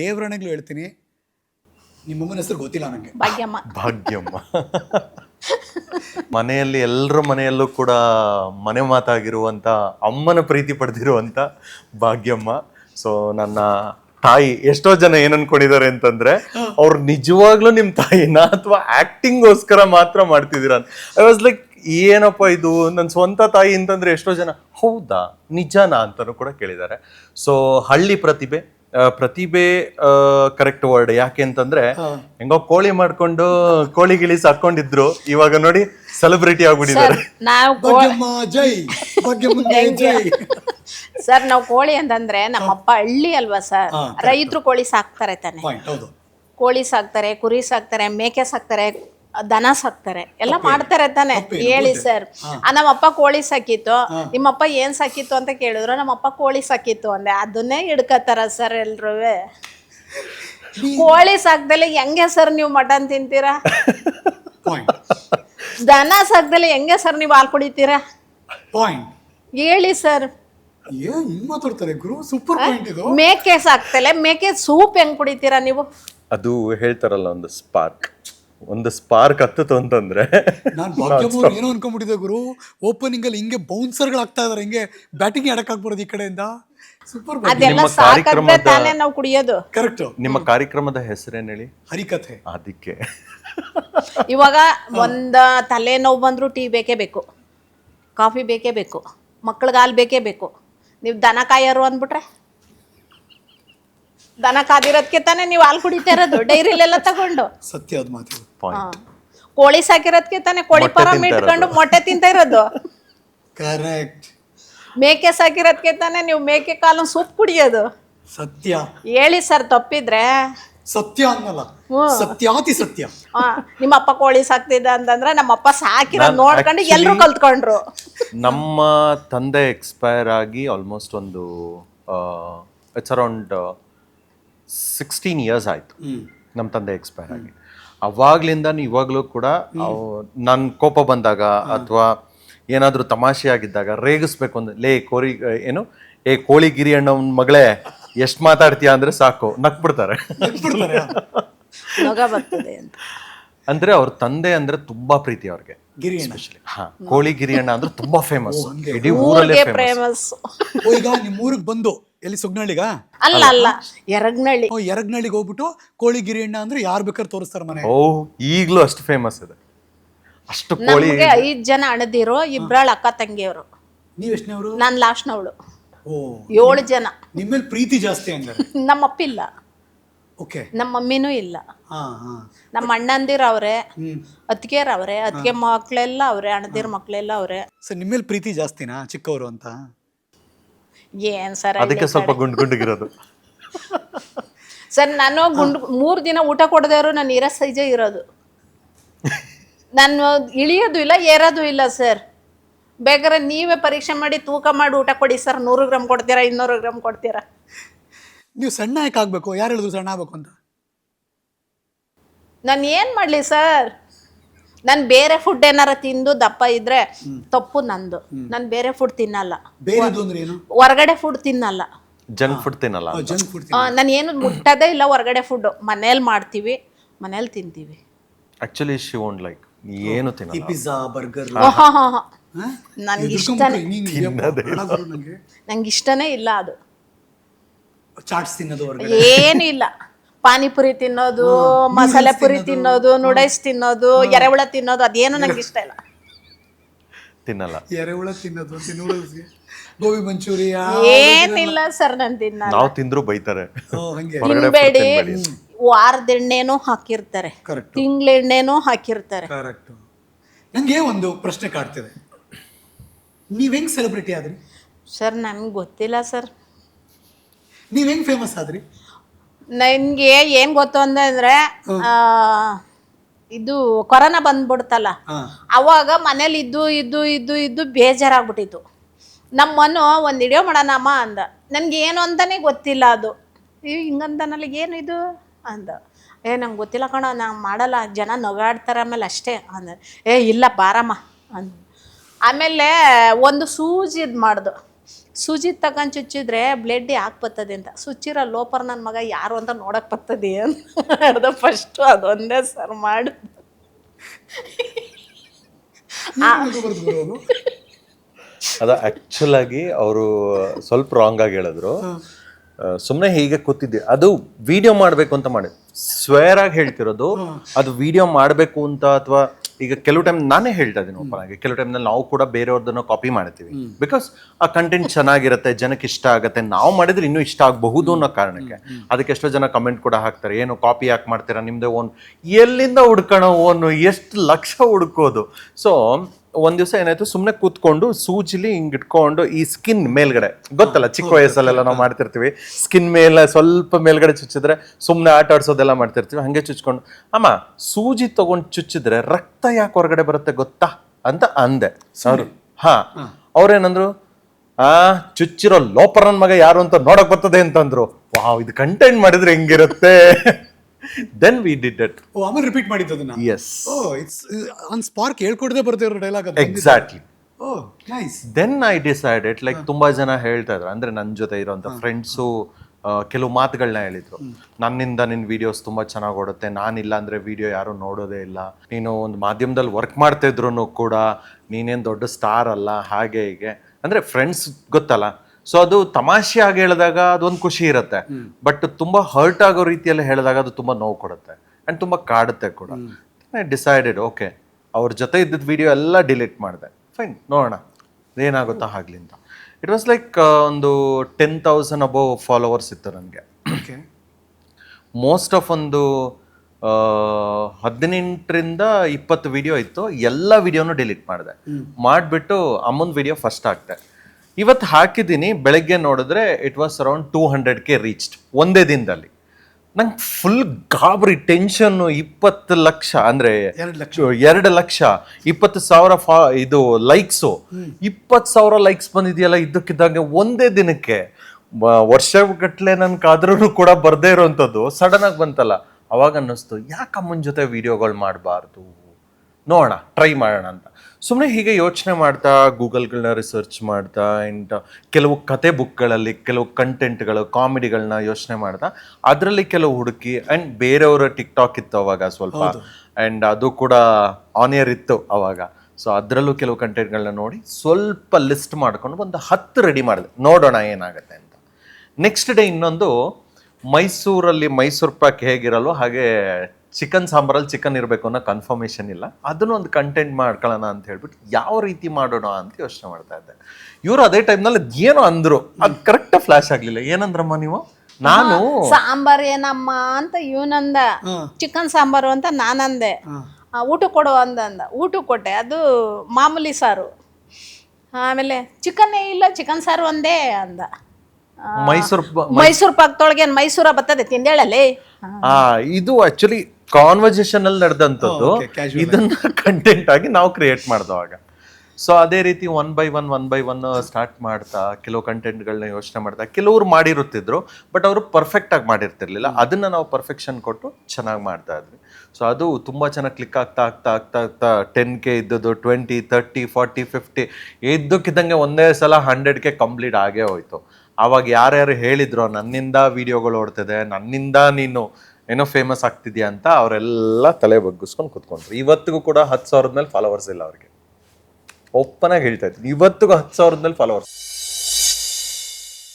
ದೇವರಣೆಗಳು ಹೇಳ್ತೀನಿ. ನಿಮ್ಮಮ್ಮನ ಹೆಸರು ಗೊತ್ತಿಲ್ಲ ನನಗೆ ಭಾಗ್ಯಮ್ಮ. ಭಾಗ್ಯಮ್ಮ. ಮನೆಯಲ್ಲಿ ಎಲ್ಲರ ಮನೆಯಲ್ಲೂ ಕೂಡ ಮನೆ ಮಾತಾಗಿರುವಂಥ ಅಮ್ಮನ ಪ್ರೀತಿ ಪಡೆದಿರುವಂಥ ಭಾಗ್ಯಮ್ಮ. ಸೊ ನನ್ನ ತಾಯಿ ಎಷ್ಟೋ ಜನ ಏನ್ ಅನ್ಕೊಂಡಿದ್ದಾರೆ ಅಂತಂದ್ರೆ ಅವ್ರು ನಿಜವಾಗ್ಲೂ ನಿಮ್ ತಾಯಿನ ಅಥವಾ ಆಕ್ಟಿಂಗ್ಗೋಸ್ಕರ ಮಾತ್ರ ಮಾಡ್ತಿದ್ದೀರಾ ಐ ವಾಸ್ ಲೈಕ್ ಏನಪ್ಪ ಇದು? ನನ್ನ ಸ್ವಂತ ತಾಯಿ ಅಂತಂದ್ರೆ ಎಷ್ಟೋ ಜನ ಹೌದಾ? ನಿಜನಾ? ಅಂತಾನು ಕೂಡ ಕೇಳಿದ್ದಾರೆ. ಸೊ ಹಳ್ಳಿ ಪ್ರತಿಭೆ ಪ್ರತಿಭೆ ಕರೆಕ್ಟ್ ವರ್ಡ್ ಯಾಕೆ ಅಂತಂದ್ರೆ ಹೆಂಗೋ ಕೋಳಿ ಮಾಡ್ಕೊಂಡು ಕೋಳಿ ಗಿಳಿ ಸಾಕೊಂಡಿದ್ರು ಇವಾಗ ನೋಡಿ ಸೆಲೆಬ್ರಿಟಿ ಆಗ್ಬಿಟ್ಟಿದ್ದಾರೆ. ನಾವು ಸರ್ ನಾವು ಕೋಳಿ ಅಂತಂದ್ರೆ ನಮ್ಮಪ್ಪ ಹಳ್ಳಿ ಅಲ್ವಾ ಸರ್? ರೈತರು ಕೋಳಿ ಸಾಕ್ತಾರೆ ತಾನೆ. ಹೌದು. ಕೋಳಿ ಸಾಕ್ತಾರೆ ಕುರಿ ಸಾಕ್ತಾರೆ ಮೇಕೆ ಸಾಕ್ತಾರೆ. ದನ ಸಾಕ್ತಾರೆ. ಎಲ್ಲ ಮಾಡ್ತಾರೆ ತಾನೆ. ಹೇಳಿ ಸರ್. ಆ ನಮ್ಮಪ್ಪ ಕೋಳಿ ಸಾಕಿತ್ತು. ನಿಮ್ಮಪ್ಪ ಏನ್ ಸಾಕಿತ್ತು ಅಂತ ಕೇಳಿದ್ರು ನಮ್ಮಪ್ಪ ಕೋಳಿ ಸಾಕಿತ್ತು ಅಂದೆ. ಅದನ್ನೇ ಹಿಡ್ಕತ್ತಾರ ಸರ್ ಎಲ್ರೂ. ಕೋಳಿ ಸಾಕ್ದಲ್ಲಿ ಹೆಂಗೆ ಸರ್ ನೀವು ಮಟನ್ ತಿಂತೀರಾ? ದನ ಸಾಕ್ದಲ್ಲಿ ಹೆಂಗೆ ಸರ್ ನೀವು ಹಾಲು ಕುಡಿತೀರಾ? ಹೇಳಿ ಸರ್. ಏ ಹಿಂಗ್ ಮಾತಾಡ್ತಾರೆ ಗುರು? ಸೂಪರ್ ಪಾಯಿಂಟ್ ಇದು. ಮೇಕೆ ಸಾಕ್ತಲೆ? ಮೇಕೆ ಸೂಪ್ ಹೆಂಗ್ ಕುಡಿತೀರಾ ನೀವು? ಅದು ಹೇಳ್ತಾರಲ್ಲ ಒಂದು ಸ್ಪಾರ್ಕ್ ಒಂದು ಸ್ಪಾರ್ಕ್ ಹತ್ತಿತು ಅಂತಂದ್ರೆ. ನಾನು ಏನೋ ಅನ್ಕೊಂಡ್ಬಿಟ್ಟಿದ್ದೆ ಗುರು. ಓಪನಿಂಗ್ ಅಲ್ಲಿ ಹಿಂಗೆ ಬೌನ್ಸರ್ಗಳು ಆಗ್ತಾ ಇದಾರೆ ಹಿಂಗೆ ಬ್ಯಾಟಿಂಗ್ ಆಡಕ್ ಆಗ್ಬಾರ್ದು ಈ ಕಡೆಯಿಂದ. ಸೂಪರ್ ಅದೆಲ್ಲ ನಿಮ್ಮ ಸಾಕಾದ್ರೆ ಕಾರ್ಯಕ್ರಮದ- ತಾನೇ ನಾವು ಕುಡಿಯೋದು. ಕರೆಕ್ಟ್ ನಿಮ್ಮ ಕಾರ್ಯಕ್ರಮದ ಹೆಸರೇನು ಹೇಳಿ? ಹರಿಕಥೆ. ಅದಕ್ಕೆ. ಇವಾಗ ಒಂದ ತಲೆನೋವು ಬಂದ್ರು ಟೀ ಬೇಕೇ ಬೇಕು. ಕಾಫಿ ಬೇಕೇ ಬೇಕು. ಮಕ್ಳಿಗೆ ಹಾಲು ಬೇಕೇ ಬೇಕು. ನೀವು ದನ ಕಾಯೋರು ಅಂದ್ಬಿಟ್ರೆ? ದನ ಕಾದಿರೋದಕ್ಕೆ ತಾನೇ ನೀವು ಹಾಲು ಕುಡಿತಾ ಇರೋದು. ಡೈರಿಲೆಲ್ಲ ತಗೊಂಡು. ಸತ್ಯ ಅದ್ ಮಾತು. ಪಾಯಿಂಟ್ ಕೋಳಿ ಸಾಕಿರೋದಕ್ಕೆ ತಾನೇ ಕೋಳಿ ಫಾರಂ ಇಟ್ಕೊಂಡು ಮೊಟ್ಟೆ ತಿಂತ ಇರೋದು. ಕರೆಕ್ಟ್ ಮೇಕೆ ಸಾಕಿರೋದಕ್ಕೆ ತಾನೇ ನೀವು ಮೇಕೆ ಕಾಲು ಸೂಪ್ ಕುಡಿಯೋದು. ಸತ್ಯ. ಹೇಳಿ ಸರ್ ತಪ್ಪಿದ್ರೆ. ಸತ್ಯ ಅನ್ನಲ್ಲ. ಸತ್ಯಾತಿ ಸತ್ಯ. ಆ, ನಿಮ್ಮ ಅಪ್ಪ ಕೋಳಿ ಸಾಕ್ತಿದ್ದ ಅಂತಂದ್ರೆ ನಮ್ಮಪ್ಪ ಸಾಕಿರೋ ನೋಡ್ಕೊಂಡು ಎಲ್ಲರೂ ಕಲ್ತ್ಕೊಂಡ್ರು. ನಮ್ಮ ತಂದೆ ಎಕ್ಸ್ಪೈರ್ ಆಗಿ ಆಲ್ಮೋಸ್ಟ್ ಒಂದು ಇಟ್ಸ್ ಅರೌಂಡ್ ಸಿಕ್ಸ್ಟೀನ್ ಇಯರ್ಸ್ ಆಯಿತು. ನಮ್ಮ ತಂದೆ ಎಕ್ಸ್ಪೈರ್ ಆಗಿ. ಅವಾಗ್ಲಿಂದ ಇವಾಗಲೂ ಕೂಡ ನನ್ನ ಕೋಪ ಬಂದಾಗ ಅಥವಾ ಏನಾದರೂ ತಮಾಷೆ ಆಗಿದ್ದಾಗ ರೇಗಿಸ್ಬೇಕು ಅಂದ್ರೆ ಲೇ ಕೋರಿ ಏನು? ಏ ಕೋಳಿ ಗಿರಿ ಅಣ್ಣವನ್ ಮಗಳೇ ಎಷ್ಟ್ ಮಾತಾಡ್ತೀಯ ಅಂದ್ರೆ ಸಾಕು. ನಕ್ಬಿಡ್ತಾರೆ. ಬಿಡ್ತಾರೆ ನೊಗ ಬರ್ತದೆ ಅಂತ. ಅಂದ್ರೆ ಅವ್ರ ತಂದೆ ಅಂದ್ರೆ ತುಂಬಾ ಪ್ರೀತಿ ಅವ್ರಿಗೆ. ಗಿರಿ ಅಣ್ಣ. ಹಾ ಕೋಳಿ ಗಿರಿ ಅಣ್ಣ ಅಂದ್ರೆ ತುಂಬಾ ಫೇಮಸ್ ಇಡೀ ಊರಲ್ಲೇ ಫೇಮಸ್ ಈಗ ಬಂದು ಎಲ್ಲಿ ಸುಗ್ನಳ್ಳಿಗ? ಅಲ್ಲ ಅಲ್ಲ. ಎರಗ್ನಳ್ಳಿ. ಓ ಎರಗ್ನಳ್ಳಿಗೆ ಹೋಗ್ಬಿಟ್ಟು ಕೋಳಿ ಗಿರಿಯಣ್ಣ ಅಂದ್ರೆ ಯಾರು ಬೇಕಾದ್ರೆ ತೋರಿಸ್ತಾರೆ ಮನೆ? ಓ ಈಗಲೂ ಅಷ್ಟು ಫೇಮಸ್ ಇದೆ. ಅಷ್ಟು ಕೋಳಿ ನಮ್ಗೆ ಐದ್ ಜನ ಅಣದಿರೋ ಇಬ್ರಾಳ್ ಅಕ್ಕ ತಂಗಿಯವರು. ನೀವ್ ಎಷ್ಟನೇವ್ರು? ನಾನ್ ಲಾಸ್ಟ್ನವಳು. ಓ. ಏಳು ಜನ. ನಿಮ್ಮಲ್ಲಿ ಪ್ರೀತಿ ಜಾಸ್ತಿ ಅಂತ ನಮ್ಮ ಅಪ್ಪ ಇಲ್ಲ. ಓಕೆ. ನಮ್ಮ ಮಮ್ಮಿನೂ ಇಲ್ಲ. ಹಾ ಹಾ. ನಮ್ಮ ಅಣ್ಣಂದಿರ ಅವ್ರೆ ಹ್ಮ್. ಅತ್ತಿಗೆರ್ ಅವ್ರೆ ಅತ್ತಿಗೆ ಮಕ್ಳೆಲ್ಲ ಅವ್ರೆ ಅಣ್ಣದಿರ್ ಮಕ್ಳೆಲ್ಲ ಅವ್ರೆ. ಸರ್ ನಿಮ್ಮಲ್ಲಿ ಪ್ರೀತಿ ಜಾಸ್ತಿನಾ ಚಿಕ್ಕವರು ಅಂತ? ಏನ್ ಸರ್ ಅದಕ್ಕೆ ಸ್ವಲ್ಪ ಗುಂಡು ಗುಂಡಿಗಿರೋದು. ಸರ್ ನಾನು ಗುಂಡು ಮೂರ್ ದಿನ ಊಟ ಕೊಡದೇವ್ರು ನಾನು ಇರೋ ಸೈಜೇ ಇರೋದು. ನಾನು ಇಳಿಯೋದು ಇಲ್ಲ ಏರೋದು ಇಲ್ಲ ಸರ್. ಬೇಕಾದ್ರೆ ನೀವೇ ಪರೀಕ್ಷೆ ಮಾಡಿ ತೂಕ ಮಾಡಿ ಊಟ ಕೊಡಿ ಸರ್. ನೂರು ಗ್ರಾಮ್ ಕೊಡ್ತೀರಾ ಇನ್ನೂರು ಗ್ರಾಮ್ ಕೊಡ್ತೀರಾ? ನೀವು ಸಣ್ಣ ಯಾಕೆ ಆಗ್ಬೇಕು? ಯಾರು ಹೇಳಿದ್ರು ಸಣ್ಣ ಆಗ್ಬೇಕು ಅಂತ? ನಾನು ಏನು ಮಾಡಲಿ ಸರ್? ನಾನು ಬೇರೆ ಫುಡ್ ಏನಾರ ತಿಂದು ದಪ್ಪ ಇದ್ರೆ ತಪ್ಪು ನಂದು. ನಾನು ಬೇರೆ ಫುಡ್ ತಿನ್ನಲ್ಲ. ಬೇರೆದು ಅಂದ್ರೆ ಏನು? ಹೊರಗಡೆ ಫುಡ್ ತಿನ್ನಲ್ಲ. ಜಂಕ್ ಫುಡ್ ತಿನ್ನಲ್ಲ ಜಂಕ್ ಫುಡ್ ನಾನು ಏನು ಮುಟ್ಟದೇ ಇಲ್ಲ ಹೊರಗಡೆ ಫುಡ್ ಮನೇಲಿ ಮಾಡ್ತೀವಿ ಮನೇಲಿ ತಿಂತೀವಿ. ಆಕ್ಚುಲಿ ಶಿ ಓಂಟ್ ಲೈಕ್ ಏನು ತಿನ್ನಲ್ಲ. ಪಿಜ್ಜಾ ಬರ್ಗರ್ ನನ್ಗೆ ಇಷ್ಟನೇ ನಂಗೆ. ನಂಗೆ ಇಷ್ಟನೇ ಇಲ್ಲ ಅದು. ಚಾಟ್ಸ್ ತಿನ್ನೋದು ಹೊರಗಡೆ. ಏನು ಇಲ್ಲ ಪಾನಿಪುರಿ ತಿನ್ನೋದು ಮಸಾಲೆ ಪುರಿ ತಿನ್ನೋದು. ನೂಡಲ್ಸ್ ತಿನ್ನೋದು ಎರೆಹುಳ ತಿನ್ನೋದು ಅದೇನು ನಂಗೆ ಇಷ್ಟ ಇಲ್ಲ. ತಿನ್ನಲ್ಲ. ಎರೆಹುಳ ತಿನ್ನೋದು ಅಂತ ನೂಡಲ್ಸ್ಗೆ ಗೋಬಿ ಮಂಚೂರಿ ಏನಿಲ್ಲ ಸರ್ ನಾನು ತಿನ್ನ ನಾವು ತಿಂದ್ರು ಬೈತಾರೆ. ಓ ಹಂಗೆ. ಹೊರಗಡೆ food ತಿನ್ಬೇಡಿ. ವಾರದ ಎಣ್ಣೆನೂ ಹಾಕಿರ್ತಾರೆ. ಕರೆಕ್ಟ್ ತಿಂಗಳ ಎಣ್ಣೆನೂ ಹಾಕಿರ್ತಾರೆ. ಕರೆಕ್ಟ್ ನಂಗೆ ಒಂದು ಪ್ರಶ್ನೆ ಕಾಡ್ತಿದೆ. ನೀವ್ ಹೆಂಗ್ ಸೆಲೆಬ್ರಿಟಿ ಆದ್ರಿ? ಸರ್ ನನ್ಗೆ ಗೊತ್ತಿಲ್ಲ ಸರ್. ನೀವ್ ಹೆಂಗ್ ಫೇಮಸ್ ಆದ್ರಿ? ನನಗೆ ಏನು ಗೊತ್ತು ಅಂದ್ರೆ ಆ, ಇದು ಕೊರೋನಾ ಬಂದ್ಬಿಡ್ತಲ್ಲ ಹಾ. ಅವಾಗ ಮನೇಲಿ ಇದ್ದು ಇದ್ದು ಇದ್ದು ಇದ್ದು ಬೇಜಾರಾಗ್ಬಿಟ್ಟಿತ್ತು. ನಮ್ಮನು ಒಂದು ವಿಡಿಯೋ ಮಾಡೋಣಮ್ಮ ಅಂದ. ನನಗೆ ಏನು ಅಂತಾನೆ ಗೊತ್ತಿಲ್ಲ ಅದು. ಹಿಂಗಂತಾನಲ್ಲ ಏನು ಇದು? ಅಂದ. ಏ ನಂಗೆ ಗೊತ್ತಿಲ್ಲ ಕಣ ನಾನು ಮಾಡಲ್ಲ ಜನ ನಗಾಡ್ತಾರೆ ಆಮೇಲೆ ಅಷ್ಟೇ ಅಂದ. ಏ ಇಲ್ಲ ಬಾರಮ್ಮ ಅಂದ. ಆಮೇಲೆ ಒಂದು ಸೂಜಿ ಇದು ಮಾಡ್ದು ಸೂಜಿ ತಗೊಂಡು ಚುಚ್ಚಿದ್ರೆ ಬ್ಲಡ್ ಯಾಕೆ ಬರ್ತದೆ ಅಂತ. ಸುಚ್ಚಿರೋ ಲೋಪರ್ ನನ್ನ ಮಗ ಯಾರು ಅಂತ ನೋಡಕ್ ಬರ್ತದೆ ಅಂತ ಫಸ್ಟ್ ಅದೊಂದೇ ಸರ್ ಮಾಡು. ಅದು ಆಕ್ಚುಲ್ ಆಗಿ ಅವರು ಸ್ವಲ್ಪ ರಾಂಗ್ ಆಗಿ ಹೇಳಿದ್ರು. ಸುಮ್ಮನೆ ಹೀಗೆ ಕೂತಿದ್ದೆ. ಅದು ವಿಡಿಯೋ ಮಾಡಬೇಕು ಅಂತ ಮಾಡಿ ಸ್ವೇರ್ ಆಗಿ ಹೇಳ್ತಿರೋದು ಅದು ವಿಡಿಯೋ ಮಾಡಬೇಕು ಅಂತ ಅಥವಾ ಈಗ ಕೆಲವು ಟೈಮ್ ನಾನೇ ಹೇಳ್ತಾ ಇದ್ದೀನಿ ಓಪನ್ ಆಗಿ ಕೆಲವು ಟೈಮ್ನಲ್ಲಿ ನಾವು ಕೂಡ ಬೇರೆಯವ್ರದನ್ನ ಕಾಪಿ ಮಾಡ್ತೀವಿ. ಬಿಕಾಸ್ ಆ ಕಂಟೆಂಟ್ ಚೆನ್ನಾಗಿರುತ್ತೆ ಜನಕ್ಕೆ ಇಷ್ಟ ಆಗುತ್ತೆ ನಾವು ಮಾಡಿದ್ರೆ ಇನ್ನೂ ಇಷ್ಟ ಆಗಬಹುದು ಅನ್ನೋ ಕಾರಣಕ್ಕೆ. ಅದಕ್ಕೆ ಎಷ್ಟೋ ಜನ ಕಮೆಂಟ್ ಕೂಡ ಹಾಕ್ತಾರೆ ಏನು ಕಾಪಿ ಯಾಕೆ ಮಾಡ್ತೀರಾ ನಿಮ್ದೇ ಓನ್ ಎಲ್ಲಿಂದ ಹುಡ್ಕೋಣ ಓನ್ ಎಷ್ಟು ಲಕ್ಷ ಹುಡ್ಕೋದು. ಸೊ ಒಂದ್ ದಿವಸ ಏನಾಯ್ತು? ಸುಮ್ಮನೆ ಕೂತ್ಕೊಂಡು ಸೂಜಿಲಿ ಹಿಂಗ್ ಇಟ್ಕೊಂಡು ಈ ಸ್ಕಿನ್ ಮೇಲ್ಗಡೆ. ಗೊತ್ತಲ್ಲ ಚಿಕ್ಕ ವಯಸ್ಸಲ್ಲೆಲ್ಲ ನಾವು ಮಾಡ್ತಿರ್ತೀವಿ. ಸ್ಕಿನ್ ಮೇಲೆ ಸ್ವಲ್ಪ ಮೇಲ್ಗಡೆ ಚುಚ್ಚಿದ್ರೆ ಸುಮ್ಮನೆ ಆಟ ಆಡ್ಸೋದೆಲ್ಲ ಮಾಡ್ತಿರ್ತೀವಿ. ಹಂಗೆ ಚುಚ್ಕೊಂಡು. ಅಮ್ಮ ಸೂಜಿ ತಗೊಂಡು ಚುಚ್ಚಿದ್ರೆ ರಕ್ತ ಯಾಕೆ ಹೊರಗಡೆ ಬರುತ್ತೆ ಗೊತ್ತಾ? ಅಂತ ಅಂದೆ. ಸರ್. ಹಾ. ಅವ್ರೇನಂದ್ರು ಆ ಚುಚ್ಚಿರೋ ಲೋಪರನ್ ಮಗ ಯಾರು ಅಂತ ನೋಡಕ್ ಬರ್ತದೆ? ಅಂತಂದ್ರು. ವಾವ್ ಇದು ಕಂಟೆಂಟ್ ಮಾಡಿದ್ರೆ ಹೆಂಗಿರುತ್ತೆ. Then we did it oh ಆಮೇಲೆ ರಿಪೀಟ್ ಮಾಡಿದ್ದು ಅದನ್ನ? Yes oh it's on spark ಹೇಳ್ಕೊಡದೆ ಬರ್ತಿರೋ ಡೈಲಾಗ್ ಅದು. Exactly oh nice then I decided like ತುಂಬಾ ಜನ ಹೇಳ್ತಾ ಇದ್ರು. ಅಂದ್ರೆ ನನ್ನ ಜೊತೆ ಇರೋಂಥ ಫ್ರೆಂಡ್ಸು ಕೆಲವು ಮಾತುಗಳನ್ನ ಹೇಳಿದ್ರು. ನನ್ನಿಂದ ನಿನ್ನ ವಿಡಿಯೋಸ್ ತುಂಬಾ ಚೆನ್ನಾಗಿ ಓಡುತ್ತೆ. ನಾನಿಲ್ಲ ಅಂದ್ರೆ ವಿಡಿಯೋ ಯಾರು ನೋಡೋದೇ ಇಲ್ಲ. ನೀನು ಒಂದು ಮಾಧ್ಯಮದಲ್ಲಿ ವರ್ಕ್ ಮಾಡ್ತಾ ಇದ್ರು ಕೂಡ ನೀನೇನ್ ದೊಡ್ಡ ಸ್ಟಾರ್ ಅಲ್ಲ ಹಾಗೆ ಹೀಗೆ. ಅಂದ್ರೆ ಫ್ರೆಂಡ್ಸ್ ಗೊತ್ತಲ್ಲ ಸೊ ಅದು ತಮಾಷೆ ಆಗಿ ಹೇಳಿದಾಗ ಅದೊಂದು ಖುಷಿ ಇರುತ್ತೆ. ಬಟ್ ತುಂಬಾ ಹರ್ಟ್ ಆಗೋ ರೀತಿಯಲ್ಲಿ ಹೇಳಿದಾಗ ಅದು ತುಂಬಾ ನೋವು ಕೊಡುತ್ತೆ. ಅಂಡ್ ತುಂಬಾ ಕಾಡುತ್ತೆ ಕೂಡ. ಐ ಡಿಸೈಡೆಡ್ ಓಕೆ ಅವ್ರ ಜೊತೆ ಇದ್ದಿದ್ದ ವಿಡಿಯೋ ಎಲ್ಲ ಡಿಲೀಟ್ ಮಾಡಿದೆ. ಫೈನ್ ನೋಡೋಣ. ಏನಾಗುತ್ತಾ ಆಗ್ಲಿ ಅಂತ. ಇಟ್ ವಾಸ್ ಲೈಕ್ ಒಂದು ಟೆನ್ ತೌಸಂಡ್ ಅಬೋವ್ ಫಾಲೋವರ್ಸ್ ಇತ್ತು ನನಗೆ. ಓಕೆ ಮೋಸ್ಟ್ ಆಫ್ ಒಂದು ಹದಿನೆಂಟರಿಂದ ಇಪ್ಪತ್ತು ವಿಡಿಯೋ ಇತ್ತು. ಎಲ್ಲ ವಿಡಿಯೋನು ಡಿಲೀಟ್ ಮಾಡಿದೆ. ಮಾಡಿಬಿಟ್ಟು ಅಮ್ಮನ ವಿಡಿಯೋ ಫಸ್ಟ್ ಹಾಕ್ತೆ ಇವತ್ತು ಹಾಕಿದ್ದೀನಿ ಬೆಳಗ್ಗೆ ನೋಡಿದ್ರೆ it was around two hundred K reached ಒಂದೇ ದಿನದಲ್ಲಿ. ನಂಗೆ ಫುಲ್ ಗಾಬರಿ ಟೆನ್ಷನ್ನು ಇಪ್ಪತ್ತು ಲಕ್ಷ ಅಂದರೆ ಎರಡು ಲಕ್ಷ. ಎರಡು ಲಕ್ಷ ಇಪ್ಪತ್ತು ಸಾವಿರ ಫಾ ಇದು ಲೈಕ್ಸು ಇಪ್ಪತ್ತು ಸಾವಿರ ಲೈಕ್ಸ್ ಬಂದಿದೆಯಲ್ಲ ಇದ್ದಕ್ಕಿದ್ದಂಗೆ ಒಂದೇ ದಿನಕ್ಕೆ. ವರ್ಷಗಟ್ಟಲೆ ನನ್ಗೆ ಕಾದ್ರೂ ಕೂಡ ಬರದೇ ಇರೋವಂಥದ್ದು ಸಡನ್ ಆಗಿ ಬಂತಲ್ಲ. ಅವಾಗ ಅನ್ನಿಸ್ತು ಯಾಕೆ ಅಮ್ಮನ ಜೊತೆ ವಿಡಿಯೋಗಳು ಮಾಡಬಾರ್ದು? ನೋಡೋಣ ಟ್ರೈ ಮಾಡೋಣ ಅಂತ. ಸುಮ್ಮನೆ ಹೀಗೆ ಯೋಚನೆ ಮಾಡ್ತಾ ಗೂಗಲ್ಗಳನ್ನ ರಿಸರ್ಚ್ ಮಾಡ್ತಾ ಆ್ಯಂಡ್ ಕೆಲವು ಕತೆ ಬುಕ್ಗಳಲ್ಲಿ ಕೆಲವು ಕಂಟೆಂಟ್ಗಳು ಕಾಮಿಡಿಗಳನ್ನ ಯೋಚನೆ ಮಾಡ್ತಾ ಅದರಲ್ಲಿ ಕೆಲವು ಹುಡುಕಿ ಆ್ಯಂಡ್ ಬೇರೆಯವರ ಟಿಕ್ ಟಾಕ್ ಇತ್ತು ಅವಾಗ ಸ್ವಲ್ಪ. ಆ್ಯಂಡ್ ಅದು ಕೂಡ ಆನ್ ಇಯರ್ ಇತ್ತು ಅವಾಗ. ಸೊ ಅದರಲ್ಲೂ ಕೆಲವು ಕಂಟೆಂಟ್ಗಳನ್ನ ನೋಡಿ ಸ್ವಲ್ಪ ಲಿಸ್ಟ್ ಮಾಡ್ಕೊಂಡು ಒಂದು ಹತ್ತು ರೆಡಿ ಮಾಡಿದೆ. ನೋಡೋಣ ಏನಾಗುತ್ತೆ ಅಂತ. ನೆಕ್ಸ್ಟ್ ಡೇ ಇನ್ನೊಂದು ಮೈಸೂರಲ್ಲಿ ಮೈಸೂರು ಪಾಕ್ ಹೇಗಿರಲ್ವೋ ಹಾಗೆ ಚಿಕನ್ ಸಾಂಬಾರಲ್ಲಿ ಚಿಕನ್ ಇರಬೇಕು ಅನ್ನೋ ಕನ್ಫರ್ಮೇಷನ್ ಇಲ್ಲ. ಅದನ್ನು ಒಂದು ಕಂಟೆಂಟ್ ಮಾಡ್ಕೊಳ್ಳೋಣ ಅಂತ ಹೇಳ್ಬಿಟ್ಟು ಯಾವ ರೀತಿ ಮಾಡೋಣ ಅಂತ ಯೋಚನೆ ಮಾಡ್ತಾ ಇದ್ದೆ. ಇವರು ಅದೇ ಟೈಮ್ನಲ್ಲಿ ಏನೋ ಅಂದ್ರು? ಅದು ಕರೆಕ್ಟ್ ಫ್ಲಾಶ್ ಆಗಲಿಲ್ಲ. ಏನಂದ್ರಮ್ಮ ನೀವು? ನಾನು ಸಾಂಬಾರ್ ಏನಮ್ಮ ಅಂತ ಇವನಂದ ಚಿಕನ್ ಸಾಂಬಾರು ಅಂತ ನಾನಂದೆ. ಆ, ಊಟ ಕೊಡು ಅಂದ ಅಂದ. ಊಟ ಕೊಟ್ಟೆ. ಅದು ಮಾಮೂಲಿ ಸಾರು. ಆಮೇಲೆ ಚಿಕನ್ನೇ ಇಲ್ಲ ಚಿಕನ್ ಸಾರು ಒಂದೇ ಅಂದ. ಮೈಸೂರು ಮೈಸೂರು ಪಾಕ್ ತೊಳಗೆ ಮೈಸೂರ ಬರ್ತದೆ ತಿಂದೇಳಲ್ಲಿ? ಆ ಇದು ಆಕ್ಚುಲಿ ಕಾನ್ವರ್ಸೇಷನ್ ಅಲ್ಲಿ ನಡೆದಂಥದ್ದು ಇದನ್ನ ಕಂಟೆಂಟ್ ಆಗಿ ನಾವು ಕ್ರಿಯೇಟ್ ಮಾಡಿದವಾಗ ಸೊ ಅದೇ ರೀತಿ one by one one by one start ಮಾಡ್ತಾ ಕೆಲವು ಕಂಟೆಂಟ್ಗಳನ್ನ ಯೋಚನೆ ಮಾಡ್ತಾ ಕೆಲವರು ಮಾಡಿರುತ್ತಿದ್ರು ಬಟ್ ಅವರು ಪರ್ಫೆಕ್ಟ್ ಆಗಿ ಮಾಡಿರ್ತಿರ್ಲಿಲ್ಲ. ಅದನ್ನ ನಾವು ಪರ್ಫೆಕ್ಷನ್ ಕೊಟ್ಟು ಚೆನ್ನಾಗಿ ಮಾಡ್ತಾ ಇದ್ವಿ. ಸೊ ಅದು ತುಂಬಾ ಚೆನ್ನಾಗಿ ಕ್ಲಿಕ್ ಆಗ್ತಾ ಆಗ್ತಾ ಆಗ್ತಾ ಆಗ್ತಾ ಟೆನ್ ಕೆ ಇದ್ದದ್ದು ಟ್ವೆಂಟಿ ತರ್ಟಿ ಫಾರ್ಟಿ ಫಿಫ್ಟಿ ಇದ್ದಕ್ಕಿದ್ದಂಗೆ ಒಂದೇ ಸಲ ಹಂಡ್ರೆಡ್ ಕೆ ಕಂಪ್ಲೀಟ್ ಆಗೇ ಹೋಯ್ತು. ಅವಾಗ ಯಾರ್ಯಾರು ಹೇಳಿದ್ರು ನನ್ನಿಂದ ವಿಡಿಯೋಗಳು ಓಡ್ತದೆ ನನ್ನಿಂದ ನೀನು ಏನೋ ಫೇಮಸ್ ಆಗ್ತಿದ್ಯಾ ಅಂತ ಅವರೆಲ್ಲ ತಲೆ ಬಗ್ಗಿಸ್ಕೊಂಡು ಕುತ್ಕೊಂಡ್ರು. ಇವತ್ತಿಗೂ ಕೂಡ ಹತ್ತು ಸಾವಿರದ ಮೇಲೆ ಫಾಲೋವರ್ಸ್ ಇಲ್ಲ ಅವ್ರಿಗೆ. ಓಪನ್ ಆಗಿ ಹೇಳ್ತಾ ಇದ್ದೀನಿ. ಇವತ್ತಿಗೂ ಹತ್ತು ಸಾವಿರದ ಮೇಲೆ ಫಾಲೋವರ್ಸ್